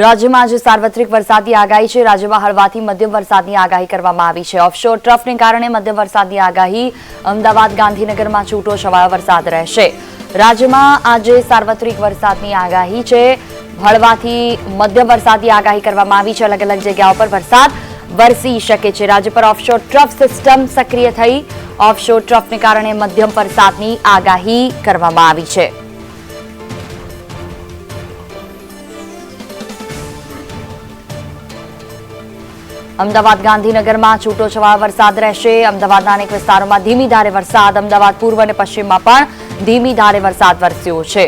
રાજ્યમાં આજે સાર્વત્રિક વરસાદની આગાહી છે. રાજ્યમાં હળવાથી મધ્યમ વરસાદની આગાહી કરવામાં આવી છે. ઓફશોર ટ્રફને કારણે મધ્યમ વરસાદની આગાહી અમદાવાદ, ગાંધીનગરમાં છૂટો છવાયો વરસાદ રહેશે. રાજ્યમાં આજે સાર્વત્રિક વરસાદની આગાહી છે. હળવાથી મધ્યમ વરસાદની આગાહી કરવામાં આવી છે. અલગ અલગ જગ્યાઓ પર વરસાદ વરસી શકે છે. રાજ્ય પર ઓફશોર ટ્રફ સિસ્ટમ સક્રિય થઈ. ઓફશોર ટ્રફને કારણે મધ્યમ વરસાદની આગાહી કરવામાં આવી છે. અમદાવાદ ગાંધીનગરમાં છૂટો વરસાદ રહેશે. અમદાવાદના અનેક વિસ્તારોમાં ધીમી ધારે વરસાદ. અમદાવાદ પૂર્વ અને પશ્ચિમમાં પણ ધીમી ધારે વરસાદ વરસ્યો છે.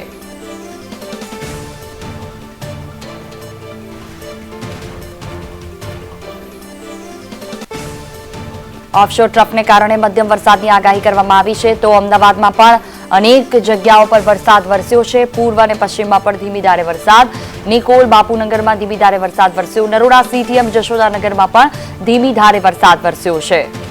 ઓફશોર ટ્રફને કારણે મધ્યમ વરસાદની આગાહી કરવામાં આવી છે. તો અમદાવાદમાં પણ અનેક જગ્યાઓ પર વરસાદ વરસ્યો છે. પૂર્વ અને પશ્ચિમમાં પણ ધીમી ધારે વરસાદ. નિકોલ, બાપુનગરમાં ધીમી ધારે વરસાદ વરસ્યો. નરોડા સીટીએમ, જશોદાનગરમાં પણ ધીમી ધારે વરસાદ વરસ્યો છે.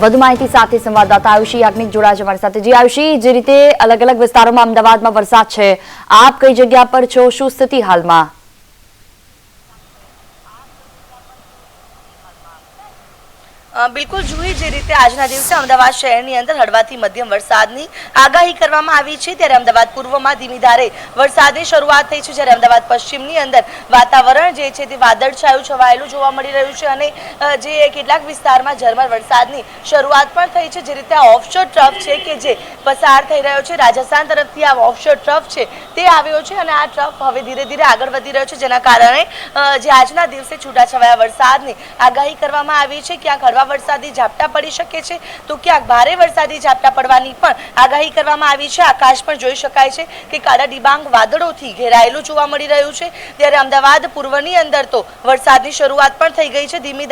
વધુ માહિતી સાથે સંવાદદાતા આયુષી યાજ્ઞિક જોડાયા છે અમારી સાથે. જી આયુષી, જે રીતે અલગ અલગ વિસ્તારોમાં અમદાવાદમાં વરસાદ છે, આપ કઈ જગ્યા પર છો? શું સ્થિતિ હાલમાં? બિલકુલ જોઈએ જે રીતે આજના દિવસે અમદાવાદ શહેરની અંદર હળવાથી મધ્યમ વરસાદની આગાહી કરવામાં આવી છે, ત્યારે અમદાવાદ પૂર્વમાં ધીમી ધારે વરસાદની શરૂઆત થઈ છે, જ્યારે અમદાવાદ પશ્ચિમની અંદર વાતાવરણ જે છે તે વાદળછાયું છવાયેલું જોવા મળી રહ્યું છે અને જે કેટલાક વિસ્તારમાં ઝરમર વરસાદની શરૂઆત પણ થઈ છે, જે રીતે આ ઓફશોર ટ્રફ છે કે જે પસાર થઈ રહ્યો છે, રાજસ્થાન તરફથી આ ઓફશોર ટ્રફ છે તે આવ્યો છે અને આ ટ્રફ હવે ધીરે ધીરે આગળ વધી રહ્યો છે, જેના કારણે જે આજના દિવસે છૂટાછવાયા વરસાદની આગાહી કરવામાં આવી છે, ક્યાંક હળવા વરસાદી ઝાપટા પડી શકે છે? તો ક્યાંક ભારે વરસાદી ઝાપટા પડવાની પણ આગાહી કરવામાં આવી છે. આકાશ પણ જોઈ શકાય છે કે કાળા ડિબાંગ વાદળોથી ઘેરાયેલું જોવા મળી રહ્યું છે. ત્યારે અમદાવાદ પૂર્વની અંદર તો વરસાદની શરૂઆત પણ થઈ ગઈ છે. ધીમી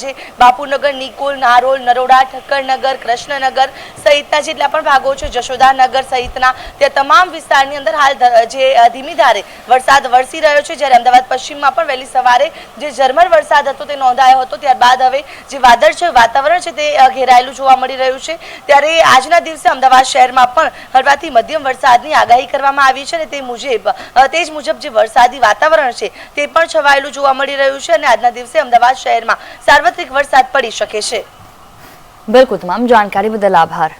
જે બાપુનગર, નિકોલ, નારોલ, નરોડા, ઠક્કરનગર, કૃષ્ણનગર સહિતના જેટલા પણ ભાગો છે, જશોદાનગર સહિતના તે તમામ વિસ્તારની અંદર હાલ જે ધીમી ધારે વરસાદ વરસી રહ્યો છે. જ્યારે અમદાવાદ પશ્ચિમમાં પણ વહેલી સવારે જે ઝરમર વરસાદ હતો તે નોંધાયો હતો. ત્યારબાદ હવે જે વાદળ છે, વાતાવરણ છે તે ઘેરાયેલું જોવા મળી રહ્યું છે. ત્યારે આજના દિવસે અમદાવાદ શહેરમાં પણ હળવાથી મધ્યમ વરસાદની આગાહી કરવામાં આવી છે અને તે મુજબ તે જ મુજબ જે વરસાદી વાતાવરણ છે તે પણ છવાયેલું જોવા મળી રહ્યું છે અને આજના દિવસે અમદાવાદ શહેરમાં સાર્વત્રિક વરસાદ પડી શકે છે. બિલકુલ તમામ જાણકારી બદલ આભાર.